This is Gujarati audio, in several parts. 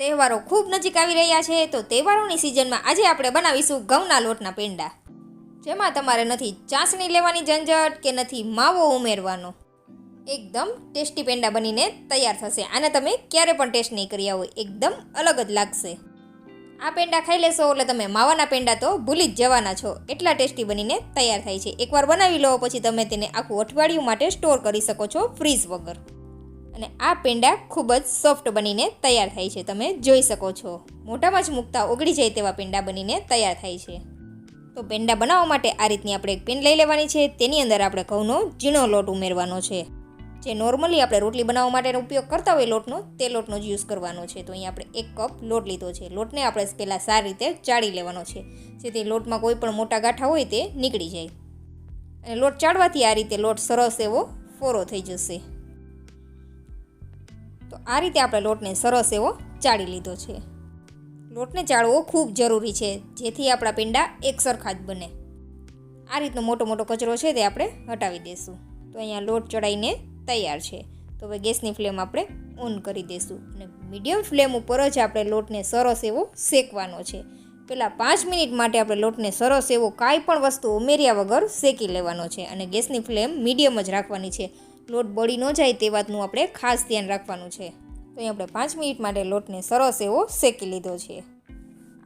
તહેવારો ખૂબ નજીક આવી રહ્યા છે, તો તહેવારોની સિઝનમાં આજે આપણે બનાવીશું ઘઉંના લોટના પેંડા. જેમાં તમારે નથી ચાસણી લેવાની ઝંઝટ કે નથી માવો ઉમેરવાનો. એકદમ ટેસ્ટી પેંડા બનીને તૈયાર થશે. આને તમે ક્યારે પણ ટેસ્ટ નહીં કર્યા હોય, એકદમ અલગ જ લાગશે. આ પેંડા ખાઈ લેશો, એટલે તમે માવાના પેંડા તો ભૂલી જ જવાના છો. એટલા ટેસ્ટી બનીને તૈયાર થાય છે. એકવાર બનાવી લો, પછી તમે તેને આખું અઠવાડિયું માટે સ્ટોર કરી શકો છો ફ્રીઝ વગર. અને આ પેંડા ખૂબ જ સોફ્ટ બનીને તૈયાર થાય છે. તમે જોઈ શકો છો. મોટામાં જ મૂકતા ઓગળી જાય તેવા પેંડા બનીને તૈયાર થાય છે. તો પેંડા બનાવવા માટે આ રીતની આપણે એક પેન લઈ લેવાની છે. તેની અંદર આપણે ઘઉંનો ઝીણો લોટ ઉમેરવાનો છે. જે નોર્મલી આપણે રોટલી બનાવવા માટેનો ઉપયોગ કરતા હોય લોટનો, તે લોટનો જ યુઝ કરવાનો છે. તો અહીંયા આપણે એક કપ લોટ લીધો છે. લોટને આપણે પહેલાં સારી રીતે ચાળી લેવાનો છે. જેથી લોટમાં કોઈ પણ મોટા ગાંઠા હોય તે નીકળી જાય. અને લોટ ચાળવાથી આ રીતે લોટ સરસ એવો ફોરો થઈ જશે. તો આ રીતે આપણે લોટને સરસ એવો ચાળી લીધો છે. લોટને ચાળવો ખૂબ જરૂરી છે, જેથી આપણા પિંડા એક સરખા જ બને. આ રીતનો મોટો મોટો કચરો છે તે આપણે હટાવી દઈશું તો અહીંયા લોટ ચડાઈને તૈયાર છે. તો હવે ગેસની ફ્લેમ આપણે ઓન કરી દઈશું અને મીડિયમ ફ્લેમ ઉપર જ આપણે લોટને સરસ એવો શેકવાનો છે. પહેલાં પાંચ મિનિટ માટે આપણે લોટને સરસ એવો કાંઈ પણ વસ્તુ ઉમેર્યા વગર શેકી લેવાનો છે અને ગેસની ફ્લેમ મીડિયમ જ રાખવાની છે. લોટ બળી ન જાય તે વાતનું આપણે ખાસ ધ્યાન રાખવાનું છે. તો અહીં આપણે પાંચ મિનિટ માટે લોટને સરસ એવો શેકી લીધો છે.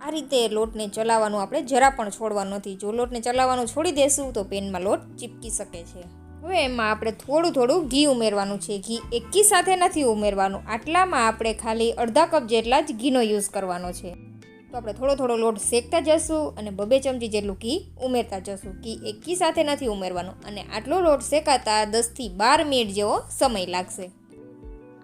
આ રીતે લોટને ચલાવવાનું આપણે જરા પણ છોડવાનું નથી. જો લોટને ચલાવવાનું છોડી દેશું તો પેનમાં લોટ ચીપકી શકે છે. હવે એમાં આપણે થોડું થોડું ઘી ઉમેરવાનું છે. ઘી એકી સાથે નથી ઉમેરવાનું. આટલામાં આપણે ખાલી અડધા કપ જેટલા જ ઘીનો યુઝ કરવાનો છે. તો આપણે થોડો થોડો લોટ શેકતા જશું અને બબે ચમચી જેટલું ઘી ઉમેરતા જશું. ઘી એકી સાથે નથી ઉમેરવાનું અને આટલો લોટ શેકાતા દસથી બાર મિનિટ જેવો સમય લાગશે.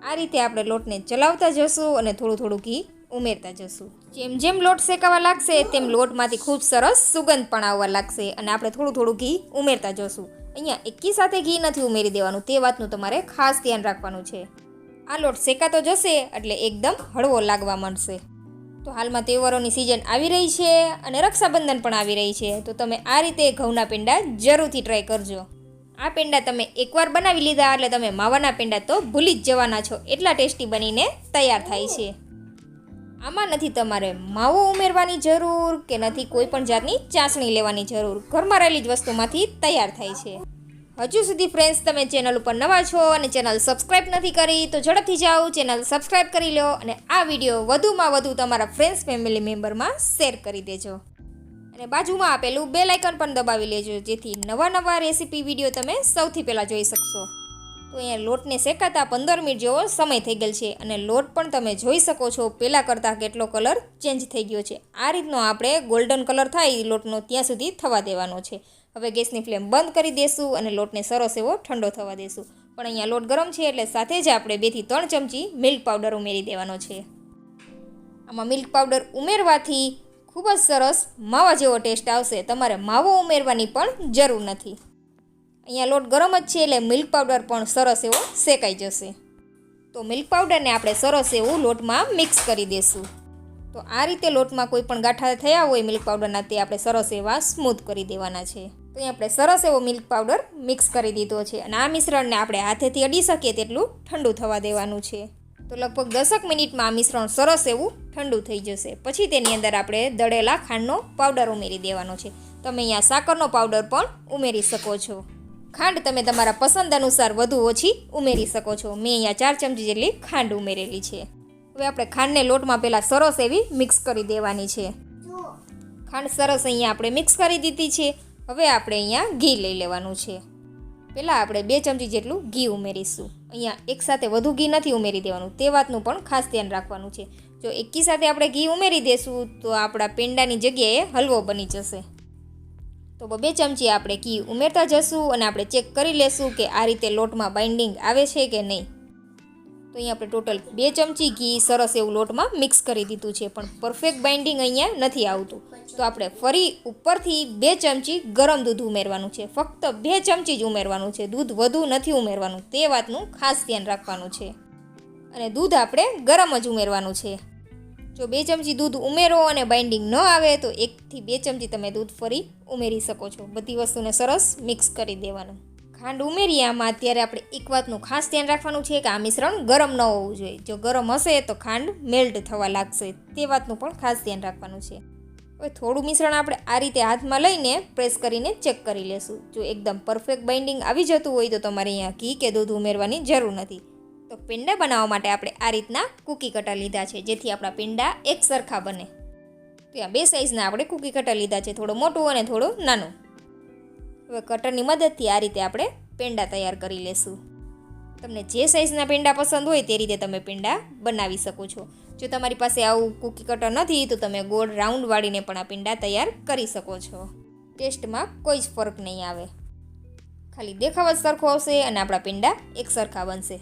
આ રીતે આપણે લોટને ચલાવતા જશું અને થોડું થોડું ઘી ઉમેરતા જશું. જેમ જેમ લોટ શેકાવા લાગશે, તેમ લોટમાંથી ખૂબ સરસ સુગંધ પણ આવવા લાગશે અને આપણે થોડું થોડું ઘી ઉમેરતા જશું. અહીંયા એકી સાથે ઘી નથી ઉમેરી દેવાનું, તે વાતનું તમારે ખાસ ધ્યાન રાખવાનું છે. આ લોટ શેકાતો જશે એટલે એકદમ હળવો લાગવા માંડશે. તો હાલમાં તહેવારોની સિઝન આવી રહી છે અને રક્ષાબંધન પણ આવી રહી છે. તો તમે આ રીતે ઘઉંના પેંડા જરૂરથી ટ્રાય કરજો. આ પેંડા તમે એકવાર બનાવી લીધા એટલે તમે માવાના પેંડા તો ભૂલી જ જવાના છો. એટલા ટેસ્ટી બનીને તૈયાર થાય છે. આમાં નથી તમારે માવો ઉમેરવાની જરૂર કે નથી કોઈ પણ જાતની ચાસણી લેવાની જરૂર. ઘરમાં રહેલી જ વસ્તુમાંથી તૈયાર થાય છે. હજુ સુધી ફ્રેન્ડ્સ તમે ચેનલ ઉપર નવા છો અને ચેનલ સબસ્ક્રાઇબ નથી કરી, તો ઝડપથી જાઓ ચેનલ સબસ્ક્રાઇબ કરી લો અને આ વીડિયો વધુમાં વધુ તમારા ફ્રેન્ડ્સ ફેમિલી મેમ્બરમાં શેર કરી દેજો. અને બાજુમાં આપેલું બે લાઇકન પણ દબાવી લેજો, જેથી નવા નવા રેસીપી વીડિયો તમે સૌથી પહેલાં જોઈ શકશો. તો અહીંયા લોટને શેકાતા પંદર મિનિટ જેવો સમય થઈ ગયેલ છે અને લોટ પણ તમે જોઈ શકો છો પહેલાં કરતાં કેટલો કલર ચેન્જ થઈ ગયો છે. આ રીતનો આપણે ગોલ્ડન કલર થાય લોટનો ત્યાં સુધી થવા દેવાનો છે. હવે ગેસની ફ્લેમ બંધ કરી દેશું અને લોટને સરસ એવો ઠંડો થવા દેશું. પણ અહીંયા લોટ ગરમ છે એટલે સાથે જ આપણે બેથી ત્રણ ચમચી મિલ્ક પાવડર ઉમેરી દેવાનો છે. આમાં મિલ્ક પાવડર ઉમેરવાથી ખૂબ જ સરસ માવા જેવો ટેસ્ટ આવશે. તમારે માવો ઉમેરવાની પણ જરૂર નથી. અહીંયા લોટ ગરમ જ છે એટલે મિલ્ક પાવડર પણ સરસ એવો શેકાઈ જશે. તો મિલ્ક પાવડરને આપણે સરસ એવું લોટમાં મિક્સ કરી દઈશું તો આ રીતે લોટમાં કોઈ પણ ગાંઠા થયા હોય મિલ્ક પાવડરના તે આપણે સરસ એવા સ્મૂથ કરી દેવાના છે. તો અહીં આપણે સરસ એવો મિલ્ક પાવડર મિક્સ કરી દીધો છે અને આ મિશ્રણને આપણે હાથેથી અડી શકીએ તેટલું ઠંડુ થવા દેવાનું છે. તો લગભગ દસક મિનિટમાં આ મિશ્રણ સરસ એવું ઠંડુ થઈ જશે. પછી તેની અંદર આપણે દળેલા ખાંડનો પાવડર ઉમેરી દેવાનો છે. તમે અહીંયા સાકરનો પાવડર પણ ઉમેરી શકો છો. ખાંડ તમે તમારા પસંદ અનુસાર વધુ ઓછી ઉમેરી શકો છો. મેં અહીંયા ચાર ચમચી જેટલી ખાંડ ઉમેરેલી છે. હવે આપણે ખાંડને લોટમાં પહેલાં સરસ એવી મિક્સ કરી દેવાની છે. ખાંડ સરસ અહીંયા આપણે મિક્સ કરી દીધી છે. હવે આપણે અહીંયા ઘી લઈ લેવાનું છે. પહેલાં આપણે બે ચમચી જેટલું ઘી ઉમેરીશું. અહીંયા એકસાથે વધુ ઘી નથી ઉમેરી દેવાનું. તે વાતનું પણ ખાસ ધ્યાન રાખવાનું છે. જો એકી સાથે આપણે ઘી ઉમેરી દેશું, તો આપણા પેંડાની જગ્યાએ હલવો બની જશે. તો બે ચમચી આપણે ઘી ઉમેરતા જશું અને આપણે ચેક કરી લેશું કે આ રીતે લોટમાં બાઇન્ડિંગ આવે છે કે નહીં. તો અહીંયા આપણે ટોટલ બે ચમચી ઘી સરસ એવું લોટમાં મિક્સ કરી દીધું છે, પણ પરફેક્ટ બાઇન્ડિંગ અહીંયા નથી આવતું. તો આપણે ફરી ઉપરથી બે ચમચી ગરમ દૂધ ઉમેરવાનું છે, ફક્ત બે ચમચી જ ઉમેરવાનું છે, દૂધ વધુ નથી ઉમેરવાનું, તે વાતનું ખાસ ધ્યાન રાખવાનું છે. અને દૂધ આપણે ગરમ જ ઉમેરવાનું છે. જો બે ચમચી દૂધ ઉમેરો અને બાઇન્ડિંગ ન આવે તો એકથી બે ચમચી તમે દૂધ ફરી ઉમેરી શકો છો. બધી વસ્તુને સરસ મિક્સ કરી દેવાનું. ખાંડ ઉમેરીએ આમાં અત્યારે આપણે એક વાતનું ખાસ ધ્યાન રાખવાનું છે કે આ મિશ્રણ ગરમ ન હોવું જોઈએ. જો ગરમ હશે તો ખાંડ મેલ્ટ થવા લાગશે. તે વાતનું પણ ખાસ ધ્યાન રાખવાનું છે. હવે થોડું મિશ્રણ આપણે આ રીતે હાથમાં લઈને પ્રેસ કરીને ચેક કરી લેશું. જો એકદમ પરફેક્ટ બાઇન્ડિંગ આવી જતું હોય તો તમારે અહીંયા ઘી કે દૂધ ઉમેરવાની જરૂર નથી. તો પેંડા બનાવવા માટે આપણે આ રીતના કૂકી કટર લીધા છે, જેથી આપણા પેંડા એક સરખા બને. તો આ બે સાઇઝના આપણે કૂકી કટર લીધા છે, થોડું મોટું અને થોડું નાનું. હવે કટરની મદદથી આ રીતે આપણે પેંડા તૈયાર કરી લેશું. તમને જે સાઇઝના પેંડા પસંદ હોય તે રીતે તમે પેંડા બનાવી શકો છો. જો તમારી પાસે આવું કૂકી કટર નથી, તો તમે ગોળ રાઉન્ડ વાળીને પણ આ પેંડા તૈયાર કરી શકો છો. ટેસ્ટમાં કોઈ જ ફરક નહીં આવે. ખાલી દેખાવ જ સરખો આવશે અને આપણા પેંડા એક સરખા બનશે.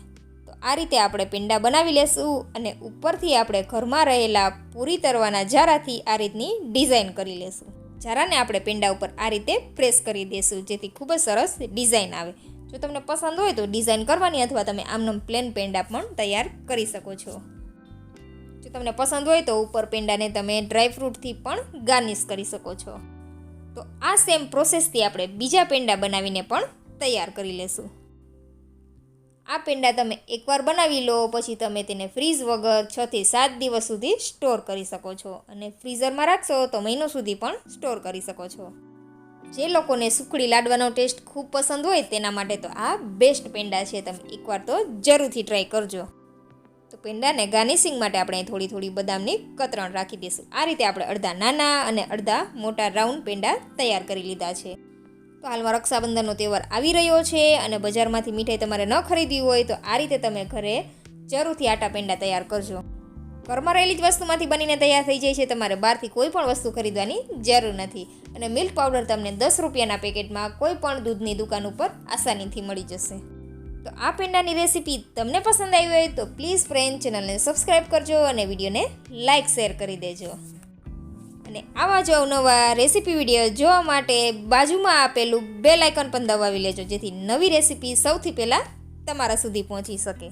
આ રીતે આપણે પેંડા બનાવી લેશું અને ઉપરથી આપણે ઘરમાં રહેલા પૂરી તરવાના જારાથી આ રીતની ડિઝાઇન કરી લેશું. જારાને આપણે પેંડા ઉપર આ રીતે પ્રેસ કરી દઈશું જેથી ખૂબ જ સરસ ડિઝાઇન આવે. જો તમને પસંદ હોય તો ડિઝાઇન કરવાની અથવા તમે આમનામ પ્લેન પેંડા પણ તૈયાર કરી શકો છો. જો તમને પસંદ હોય તો ઉપર પેંડાને તમે ડ્રાયફ્રૂટથી પણ ગાર્નિશ કરી શકો છો. તો આ સેમ પ્રોસેસથી આપણે બીજા પેંડા બનાવીને પણ તૈયાર કરી લેશું. આ પેંડા તમે એકવાર બનાવી લો, પછી તમે તેને ફ્રીઝ વગર છથી સાત દિવસ સુધી સ્ટોર કરી શકો છો. અને ફ્રીઝરમાં રાખશો તો મહિનો સુધી પણ સ્ટોર કરી શકો છો. જે લોકોને સુખડી લાડવાનો ટેસ્ટ ખૂબ પસંદ હોય તેના માટે તો આ બેસ્ટ પેંડા છે. તમે એકવાર તો જરૂરથી ટ્રાય કરજો. તો પેંડાને ગાર્નિશિંગ માટે આપણે થોડી થોડી બદામની કતરણ રાખી દઈશું. આ રીતે આપણે અડધા નાના અને અડધા મોટા રાઉન્ડ પેંડા તૈયાર કરી લીધા છે. તો હાલમાં રક્ષાબંધનનો તહેવાર આવી રહ્યો છે અને બજારમાંથી મીઠાઈ તમારે ન ખરીદવી હોય તો આ રીતે તમે ઘરે જરૂરથી આટા પેંડા તૈયાર કરજો. ઘરમાં રહેલી જ વસ્તુમાંથી બનીને તૈયાર થઈ જાય છે. તમારે બહારથી કોઈ પણ વસ્તુ ખરીદવાની જરૂર નથી. અને મિલ્ક પાવડર તમને દસ રૂપિયાના પેકેટમાં કોઈ પણ દૂધની દુકાન ઉપર આસાનીથી મળી જશે. તો આ પેંડાની રેસીપી તમને પસંદ આવી હોય તો પ્લીઝ ફ્રેન્ડ ચેનલને સબસ્ક્રાઈબ કરજો અને વિડીયોને લાઇક, શેર કરી દેજો. અને આવા જ અવનવા રેસીપી વીડિયો જોવા માટે બાજુમાં આપેલું બેલ આઇકન પણ દબાવી લેજો, જેથી નવી રેસીપી સૌથી પહેલાં તમારા સુધી પહોંચી શકે.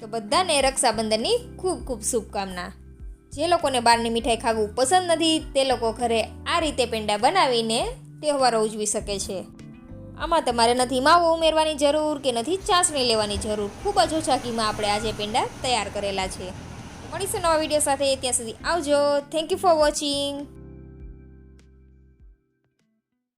તો બધાને રક્ષાબંધનની ખૂબ ખૂબ શુભકામના. જે લોકોને બહારની મીઠાઈ ખાવું પસંદ નથી, તે લોકો ઘરે આ રીતે પેંડા બનાવીને તહેવારો ઉજવી શકે છે. આમાં તમારે નથી માવો ઉમેરવાની જરૂર કે નથી ચાસણી લેવાની જરૂર. ખૂબ જ ઓછા ઘીમાં આપણે આજે પેંડા તૈયાર કરેલા છે. મળીશું નવા વીડિયો સાથે. ત્યાં સુધી આવજો. Thank you for watching